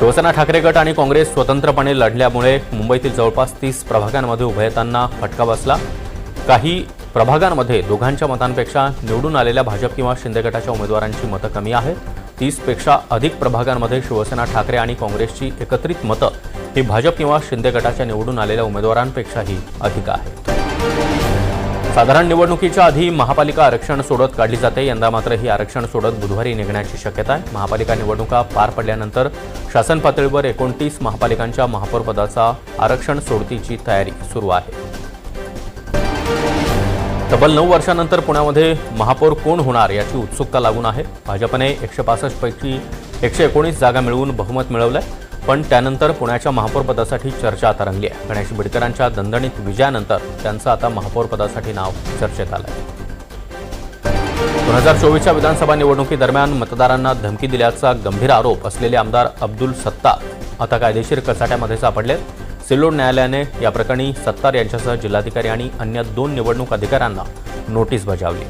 शिवसेना ठाकरे गट आणि काँग्रेस स्वतंत्रपणे लढल्यामुळे मुंबईतील जवळपास तीस प्रभागांमध्ये उभयतांना फटका बसला. काही प्रभागांमध्ये दोघांच्या मतांपेक्षा निवडून आलेल्या भाजप किंवा शिंदे गटाच्या उमेदवारांची मतं कमी आहेत. तीसपेक्षा अधिक प्रभागांमध्ये शिवसेना ठाकरे आणि काँग्रेसची एकत्रित मतं ही भाजप किंवा शिंदे गटाच्या निवडून आलेल्या उमेदवारांपेक्षाही अधिक आहेत. साधारण निवडणुकीच्या आधी महापालिका आरक्षण सोडत काढली जाते. यंदा मात्र ही आरक्षण सोडत बुधवारी निघण्याची शक्यता आहे. महापालिका निवडणुका पार पडल्यानंतर शासन पातळीवर एकोणतीस महापालिकांच्या महापौरपदाचा आरक्षण सोडतीची तयारी सुरू आहे. तब्बल नऊ वर्षानंतर पुण्यामध्ये महापौर कोण होणार याची उत्सुकता लागून आहे. भाजपने एकशे पासष्टपैकी एकशे एकोणीस जागा मिळवून बहुमत मिळवलं आहे पण त्यानंतर पुण्याच्या महापौरपदासाठी चर्चा आता रंगली आहे. गणेश बिडकरांच्या दणदणीत विजयानंतर त्यांचं आता महापौरपदासाठी नाव चर्चेत आलं आहे दोन हजार चोवीसच्या विधानसभा निवडणुकीदरम्यान मतदारांना धमकी दिल्याचा गंभीर आरोप असलेले आमदार अब्दुल सत्तार आता कायदेशीर कचाट्यामध्ये सापडले. सिल्लोड न्यायालयाने या प्रकरणी सत्तार यांच्यासह जिल्हाधिकारी आणि अन्य दोन निवडणूक अधिकाऱ्यांना नोटीस बजावली.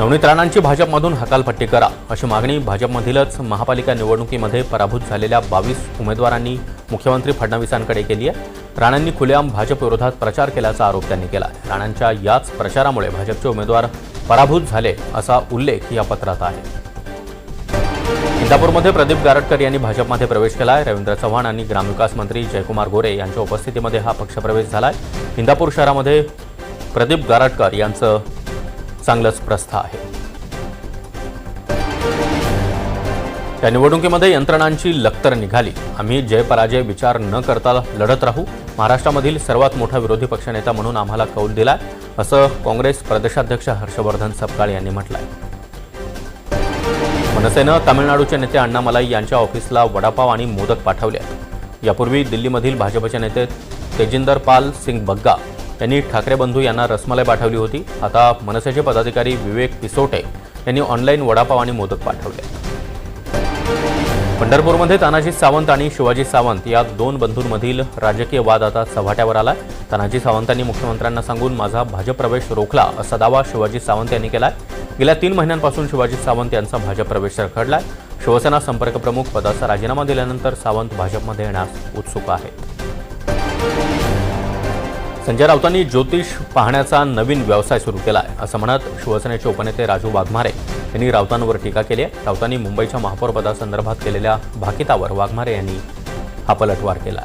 नवनीत राणांची भाजपमधून हकालपट्टी करा अशी मागणी भाजपमधीलच महापालिका निवडणुकीमध्ये पराभूत झालेल्या बावीस उमेदवारांनी मुख्यमंत्री फडणवीसांकडे केली आहे. राणांनी खुलेआम भाजप विरोधात प्रचार केल्याचा आरोप त्यांनी केला आहे. राणांच्या याच प्रचारामुळे भाजपचे उमेदवार पराभूत झाले असा उल्लेख या पत्रात आहे. इंदापूरमध्ये प्रदीप गारटकर यांनी भाजपमध्ये प्रवेश केला आहे रवींद्र चव्हाण आणि ग्रामविकास मंत्री जयकुमार गोरे यांच्या उपस्थितीमध्ये हा पक्षप्रवेश झाला आहे इंदापूर शहरामध्ये प्रदीप गारटकर यांचं चांगलंच प्रस्थ आहे. या निवडणुकीमध्ये यंत्रणांची लक्तर निघाली. आम्ही जयपराजय विचार न करता लढत राहू. महाराष्ट्रामधील सर्वात मोठा विरोधी पक्षनेता म्हणून आम्हाला कौल दिलाय असं काँग्रेस प्रदेशाध्यक्ष हर्षवर्धन सपकाळ यांनी म्हटलंय. मनसेनं तामिळनाडूचे नेते अण्णामलाई यांच्या ऑफिसला वडापाव आणि मोदक पाठवले यापूर्वी दिल्लीमधील भाजपचे नेते तेजिंदर पाल सिंग बग्गा त्यांनी ठाकरे बंधू यांना रसमलाई पाठवली होती. आता मनसेचे पदाधिकारी विवेक पिसोटे यांनी ऑनलाईन वडापाव आणि मोदक पाठवले. पंढरपूरमध्ये तानाजी सावंत आणि शिवाजी सावंत या दोन बंधूंमधील राजकीय वाद आता चव्हाट्यावर आला तानाजी सावंतांनी मुख्यमंत्र्यांना सांगून माझा भाजप प्रवेश रोखला असा दावा शिवाजी सावंत यांनी केलाय. गेल्या तीन महिन्यांपासून शिवाजी सावंत यांचा भाजप प्रवेश रखडलाय. शिवसेना संपर्क प्रमुख पदाचा राजीनामा दिल्यानंतर सावंत भाजपमध्ये येण्यास उत्सुक आहेत. संजय राऊतांनी ज्योतिष पाहण्याचा नवीन व्यवसाय सुरू केला आहे असं म्हणत शिवसेनेचे उपनेते राजू वाघमारे यांनी राऊतांवर टीका केली आहे. राऊतांनी मुंबईच्या महापौरपदासंदर्भात केलेल्या भाकितावर वाघमारे यांनी हा पलटवार केला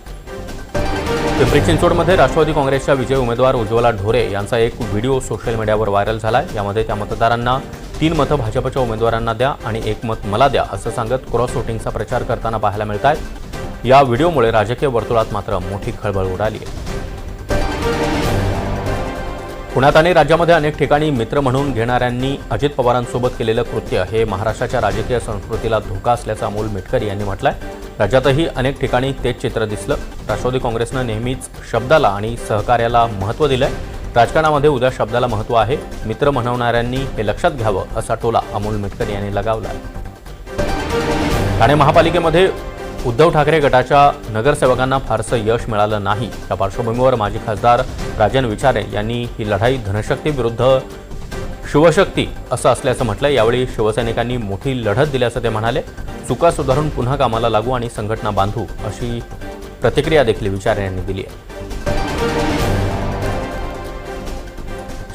पिंपरी चिंचवडमध्ये राष्ट्रवादी काँग्रेसच्या विजय उमेदवार उज्ज्वला ढोरे यांचा एक व्हिडिओ सोशल मीडियावर व्हायरल झाला आहे यामध्ये त्या मतदारांना तीन मतं भाजपच्या उमेदवारांना द्या आणि एक मत मला द्या असं सांगत क्रॉस वोटिंगचा प्रचार करताना पाहायला मिळत आहेत या व्हिडिओमुळे राजकीय वर्तुळात मात्र मोठी खळबळ उडाली आहे. पुण्यात आणि राज्यामध्ये अनेक ठिकाणी मित्र म्हणून घेणाऱ्यांनी अजित पवारांसोबत केलेलं कृत्य हे महाराष्ट्राच्या राजकीय संस्कृतीला धोका असल्याचं अमोल मिटकरी यांनी म्हटलंय. राज्यातही अनेक ठिकाणी तेच चित्र दिसलं. राष्ट्रवादी काँग्रेसनं नेहमीच शब्दाला आणि सहकार्याला महत्त्व दिलंय. राजकारणामध्ये उद्या शब्दाला महत्त्व आहे. मित्र म्हणवणाऱ्यांनी हे लक्षात घ्यावं असा टोला अमोल मिटकरी यांनी लगावला ठाणे महापालिकेमध्ये उद्धव ठाकरे गटाच्या नगरसेवकांना फारसं यश मिळालं नाही. या पार्श्वभूमीवर माजी खासदार राजन विचारे यांनी ही लढाई धनशक्ती विरुद्ध शिवशक्ती असं असल्याचं म्हटलं यावेळी शिवसैनिकांनी मोठी लढत दिल्याचं ते म्हणाले. चुका सुधारून पुन्हा कामाला लागू आणि संघटना बांधू अशी प्रतिक्रिया देखील विचारे यांनी दिली आहे.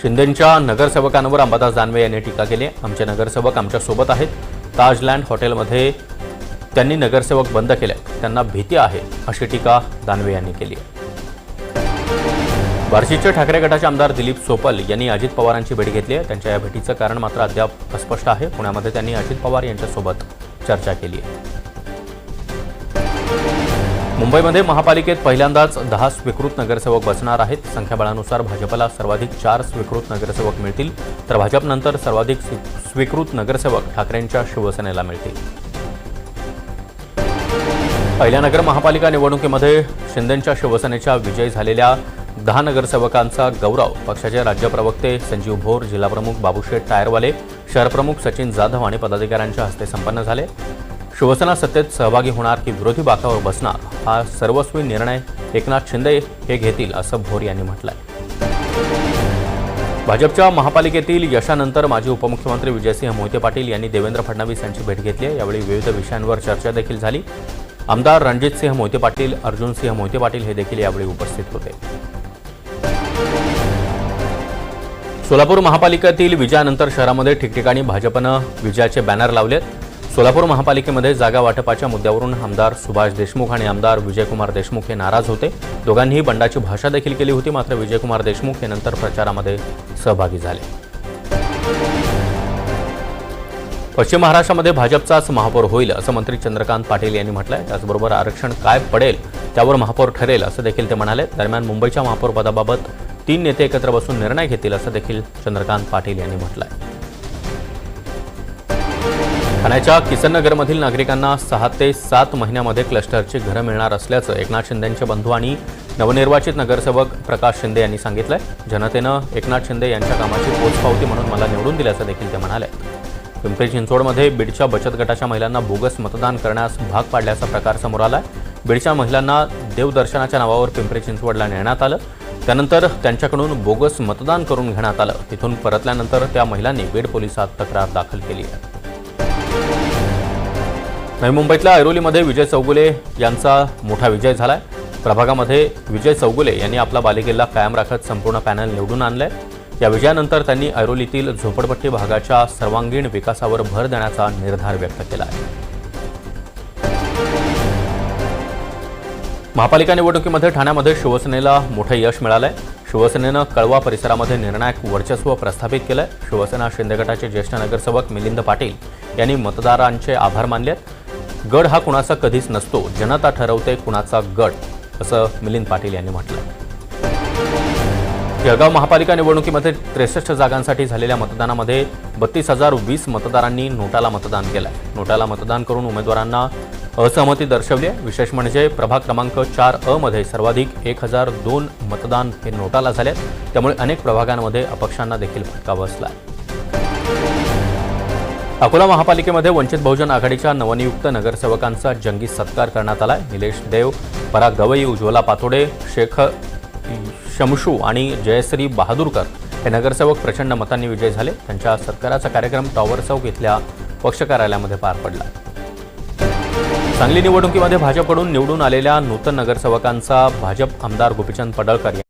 शिंदेंच्या नगरसेवकांवर अंबादास दानवे यांनी टीका केली आमचे नगरसेवक आमच्यासोबत आहेत. ताजलँड हॉटेलमध्ये त्यांनी नगरसेवक बंद केले. त्यांना भीती आहे अशी टीका दानवे यांनी केली. आहे बार्शीचे ठाकरे गटाचे आमदार दिलीप सोपल यांनी अजित पवारांची भेट घेतली आहे. त्यांच्या या भेटीचं कारण मात्र अद्याप अस्पष्ट आहे. पुण्यामध्ये त्यांनी अजित पवार यांच्यासोबत चर्चा केली आहे. मुंबईमध्ये महापालिकेत पहिल्यांदाच दहा स्वीकृत नगरसेवक बसणार आहेत. संख्याबळानुसार भाजपला सर्वाधिक चार स्वीकृत नगरसेवक मिळतील तर भाजपनंतर सर्वाधिक स्वी- स्वीकृत नगरसेवक ठाकरेंच्या शिवसेनेला मिळतील. पहिल्या नगर महापालिका निवडणुकीमध्ये शिंदेंच्या शिवसेनेच्या विजयी झालेल्या दहा नगरसेवकांचा गौरव. पक्षाचे राज्य प्रवक्ते संजीव भोर जिल्हाप्रमुख बाबूशेठ टायरवाले शहरप्रमुख सचिन जाधव आणि पदाधिकाऱ्यांच्या हस्ते संपन्न झाले. शिवसेना सत्तेत सहभागी होणार की विरोधी बाकावर बसणार हा सर्वस्वी निर्णय एकनाथ शिंदे हे घेतील असं भोर यांनी म्हटलंय. भाजपच्या महापालिकेतील यशानंतर माजी उपमुख्यमंत्री विजयसिंह मोहिते पाटील यांनी देवेंद्र फडणवीस यांची भेट घेतली यावेळी विविध विषयांवर चर्चा देखील झाली. आमदार रणजितसिंह मोहिते पाटील अर्जुनसिंह मोहिते पाटील हे देखील यावेळी उपस्थित होते. सोलापूर महापालिकेतील विजयानंतर शहरामध्ये ठिकठिकाणी भाजपनं विजयाचे बॅनर लावलेत. सोलापूर महापालिकेमध्ये जागा वाटपाच्या मुद्द्यावरून आमदार सुभाष देशमुख आणि आमदार विजयकुमार देशमुख हे नाराज होते. दोघांनीही बंडाची भाषा देखील केली होती मात्र विजयकुमार देशमुख हे नंतर प्रचारामध्ये सहभागी झाले. पश्चिम महाराष्ट्रामध्ये भाजपचाच महापौर होईल असं मंत्री चंद्रकांत पाटील यांनी म्हटलंय. त्याचबरोबर आरक्षण काय पडेल त्यावर महापौर ठरेल असं देखील ते म्हणाले. दरम्यान मुंबईच्या महापौर पदाबाबत तीन नेते एकत्र बसून निर्णय घेतील असं देखील चंद्रकांत पाटील यांनी म्हटलंय. ठाण्याच्या किसननगरमधील नागरिकांना सहा ते सात महिन्यामध्ये क्लस्टरची घरं मिळणार असल्याचं एकनाथ शिंदेंचे बंधू आणि नवनिर्वाचित नगरसेवक प्रकाश शिंदे यांनी सांगितलंय. जनतेनं एकनाथ शिंदे यांच्या कामाची पोचपावती म्हणून मला निवडून दिल्याचं देखील ते म्हणाले. पिंपरी चिंचवडमध्ये बीडच्या बचत गटाच्या महिलांना बोगस मतदान करण्यास भाग पाडल्याचा प्रकार समोर आलाय. बीडच्या महिलांना देवदर्शनाच्या नावावर पिंपरी चिंचवडला नेण्यात आलं. त्यानंतर त्यांच्याकडून बोगस मतदान करून घेण्यात आलं. तिथून परतल्यानंतर त्या महिलांनी बीड पोलिसात तक्रार दाखल केली आहे. नवी मुंबईतल्या ऐरोलीमध्ये विजय चौगुले यांचा मोठा विजय झाला आहे प्रभागामध्ये विजय चौगुले यांनी आपला बालिकेला कायम राखत संपूर्ण पॅनल निवडून आणलं आहे या विजयानंतर त्यांनी ऐरोलीतील झोपडपट्टी भागाच्या सर्वांगीण विकासावर भर देण्याचा निर्धार व्यक्त केला आहे. महापालिका निवडणुकीमध्ये ठाण्यामध्ये शिवसेनेला मोठं यश मिळालंय. शिवसेनेनं कळवा परिसरामध्ये निर्णायक वर्चस्व प्रस्थापित केलंय. शिवसेना शिंदे गटाचे ज्येष्ठ नगरसेवक मिलिंद पाटील यांनी मतदारांचे आभार मानले गड हा कुणाचा कधीच नसतो. जनता ठरवते कुणाचा गड असं मिलिंद पाटील यांनी म्हटलं जळगाव महापालिका निवडणुकीमध्ये त्रेसष्ट जागांसाठी झालेल्या मतदानामध्ये बत्तीस हजार वीस मतदारांनी नोटाला मतदान केलं नोटाला मतदान करून उमेदवारांना असहमती दर्शवली आहे. विशेष म्हणजे प्रभाग क्रमांक चार अ मध्ये सर्वाधिक एक हजार दोन मतदान हे नोटाला झाले त्यामुळे अनेक प्रभागांमध्ये अपक्षांना देखील फटका बसला अकोला महापालिकेमध्ये वंचित बहुजन आघाडीच्या नवनियुक्त नगरसेवकांचा जंगी सत्कार करण्यात आला निलेश देव पराग गवई उज्ज्वला पातोडे शेख शमशू आणि जयश्री बहादूरकर हे नगरसेवक प्रचंड मतांनी विजय झाले. त्यांच्या सत्काराचा कार्यक्रम टॉवर चौक इथल्या पक्ष कार्यालयामध्ये पार पडला. सांगली निवडणुकीमध्ये भाजपकडून निवडून आलेल्या नूतन नगरसेवकांचा भाजप आमदार गोपीचंद पडळकर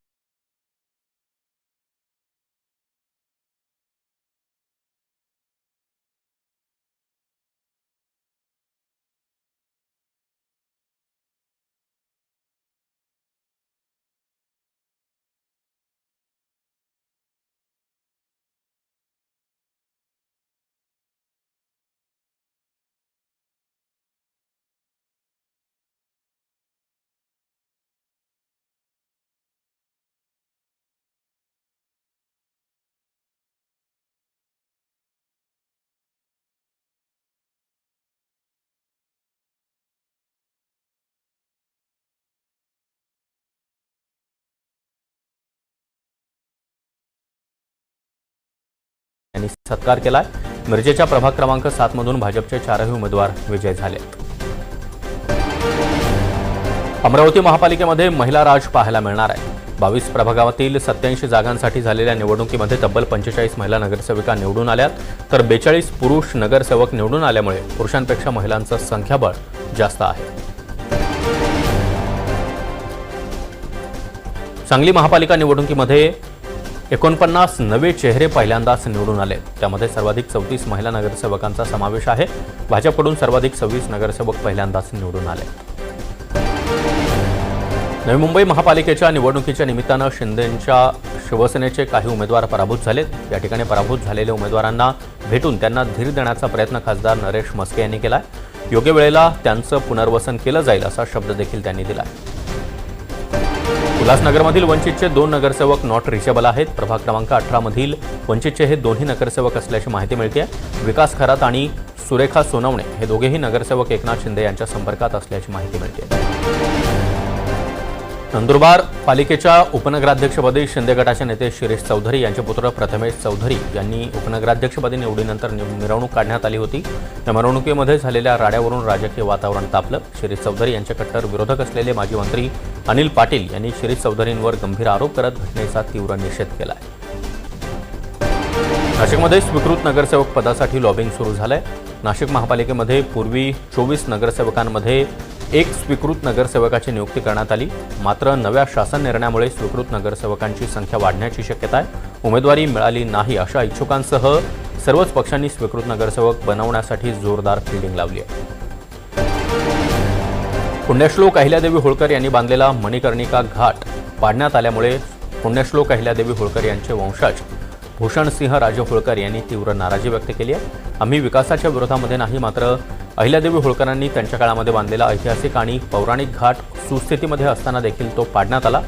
यांनी सत्कार केलाय. मिरजेच्या प्रभाग क्रमांक सातमधून भाजपचे चारही उमेदवार विजय झाले. अमरावती महापालिकेमध्ये महिला राज पाहायला मिळणार आहे. बावीस प्रभागातील सत्याऐंशी जागांसाठी झालेल्या निवडणुकीमध्ये तब्बल पंचेचाळीस महिला नगरसेविका निवडून आल्यात. तर बेचाळीस पुरुष नगरसेवक निवडून आल्यामुळे पुरुषांपेक्षा महिलांचं संख्याबळ जास्त आहे. सांगली महापालिका निवडणुकीमध्ये एकोणपन्नास नवे चेहरे पहिल्यांदाच निवडून आले. त्यामध्ये सर्वाधिक चौतीस महिला नगरसेवकांचा समावेश आहे. भाजपकडून सर्वाधिक सव्वीस नगरसेवक पहिल्यांदाच निवडून आले. नवी मुंबई महापालिकेच्या निवडणुकीच्या निमित्तानं शिंदेंच्या शिवसेनेचे काही उमेदवार पराभूत झालेत. या ठिकाणी पराभूत झालेल्या उमेदवारांना भेटून त्यांना धीर देण्याचा प्रयत्न खासदार नरेश मस्के यांनी केलाय. योग्य वेळेला त्यांचं पुनर्वसन केलं जाईल असा शब्द देखील त्यांनी दिलाय. उल्हासनगरमधील वंचितचे दोन नगरसेवक नॉट रिचेबल आहेत. प्रभाग क्रमांक अठरामधील वंचितचे हे दोन्ही नगरसेवक असल्याची माहिती मिळते विकास खरात आणि सुरेखा सोनवणे हे दोघेही नगरसेवक एकनाथ शिंदे यांच्या संपर्कात असल्याची माहिती मिळते नंदुरबार पालिकेच्या उपनगराध्यक्षपदी शिंदे गटाचे नेते शिरीष चौधरी यांचे पुत्र प्रथमेश चौधरी यांनी उपनगराध्यक्षपदी निवडीनंतर नि- मिरवणूक काढण्यात आली होती. या मिरवणुकीमध्ये झालेल्या राड्यावरून राजकीय वातावरण तापलं. शिरीष चौधरी यांचे कट्टर विरोधक असलेले माजी मंत्री अनिल पाटील यांनी शिरीष चौधरींवर गंभीर आरोप करत घटनेचा तीव्र निषेध केला आहे नाशिकमध्ये स्वीकृत नगरसेवक पदासाठी लॉबिंग सुरू झालंय. नाशिक महापालिकेमध्ये पूर्वी चोवीस नगरसेवकांमध्ये एक स्वीकृत नगरसेवकाची नियुक्ती करण्यात आली. मात्र नव्या शासन निर्णयामुळे स्वीकृत नगरसेवकांची संख्या वाढण्याची शक्यता आहे. उमेदवारी मिळाली नाही अशा इच्छुकांसह सर्वच पक्षांनी स्वीकृत नगरसेवक बनवण्यासाठी जोरदार फिल्डिंग लावली आहे. पुण्यश्लोक अहिल्यादेवी होळकर यांनी बांधलेला मणिकर्णिका घाट पाडण्यात आल्यामुळे पुण्यश्लोक अहिल्यादेवी होळकर यांचे वंशज भूषणसिंह राजे होळकर यांनी तीव्र नाराजी व्यक्त केली आहे. आम्ही विकासाच्या विरोधामध्ये नाही मात्र अहिल्यादेवी होळकरांनी त्यांच्या काळामध्ये बांधलेला ऐतिहासिक आणि पौराणिक घाट सुस्थितीमध्ये असताना देखील तो पाडण्यात आला.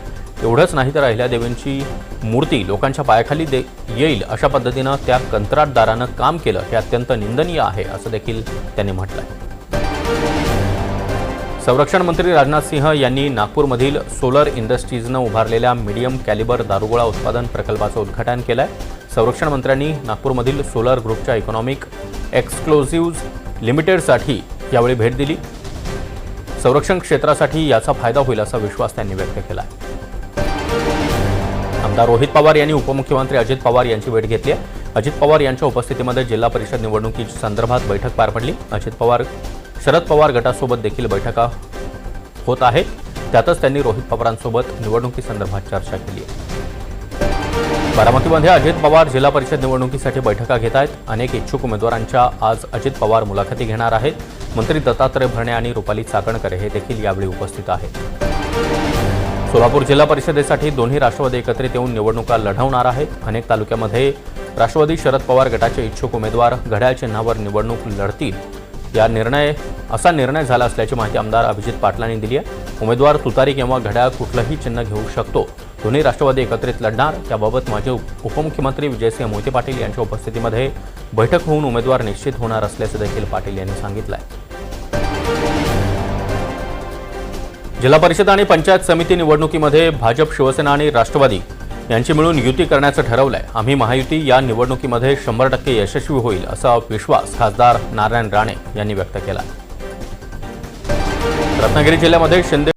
एवढंच नाही तर अहिल्यादेवींची मूर्ती लोकांच्या पायाखाली दे येईल अशा पद्धतीनं त्या कंत्राटदारानं काम केलं. हे अत्यंत निंदनीय आहे असं देखील त्यांनी म्हटलं आहे संरक्षण मंत्री राजनाथ सिंह यांनी नागपूरमधील सोलर इंडस्ट्रीजनं उभारलेल्या मीडियम कॅलिबर दारुगोळा उत्पादन प्रकल्पाचं उद्घाटन केलं आहे संरक्षण मंत्र्यांनी नागपूरमधील सोलर ग्रुपच्या इकॉनॉमिक एक्सक्लोझिव्ह लिमिटेडसाठी यावेळी भेट दिली. संरक्षण क्षेत्रासाठी याचा फायदा होईल असा विश्वास त्यांनी व्यक्त केला आमदार रोहित पवार यांनी उपमुख्यमंत्री अजित पवार यांची भेट घेतली आहे. अजित पवार यांच्या उपस्थितीमध्ये जिल्हा परिषद निवडणुकी संदर्भात बैठक पार पडली. अजित पवार शरद पवार गटासोबत देखील बैठका होत आहेत. त्यातच त्यांनी रोहित पवारांसोबत निवडणुकीसंदर्भात चर्चा केली आहे. बारामतीमध्ये अजित पवार जिल्हा परिषद निवडणुकीसाठी बैठका घेत आहेत. अनेक इच्छुक उमेदवारांच्या आज अजित पवार मुलाखती घेणार आहेत. मंत्री दत्तात्रय भरणे आणि रुपाली चाकणकर हे देखील यावेळी उपस्थित आहेत. सोलापूर जिल्हा परिषदेसाठी दोन्ही राष्ट्रवादी एकत्रित येऊन निवडणुका लढवणार आहेत. अनेक तालुक्यामध्ये राष्ट्रवादी शरद पवार गटाचे इच्छुक उमेदवार घड्याळ चिन्हावर निवडणूक लढतील. या निर्णय असा निर्णय झाला असल्याची माहिती आमदार अभिजित पाटलांनी दिली आहे. उमेदवार तुतारी किंवा घड्याळ कुठलंही चिन्ह घेऊ शकतो. दोन्ही राष्ट्रवादी एकत्रित लढणार. त्याबाबत माजी उपमुख्यमंत्री विजयसिंह मोहिते पाटील यांच्या उपस्थितीमध्ये बैठक होऊन उमेदवार निश्चित होणार असल्याचं देखील पाटील यांनी सांगितलं आहे जिल्हा परिषद आणि पंचायत समिती निवडणुकीमध्ये भाजप शिवसेना आणि राष्ट्रवादी यांची मिळून युती करण्याचं ठरवलं आहे आम्ही महायुती या निवडणुकीमध्ये शंभर टक्के यशस्वी होईल असा विश्वास खासदार नारायण राणे यांनी व्यक्त केला रत्नागिरी जिल्ह्यामध्ये शिंदे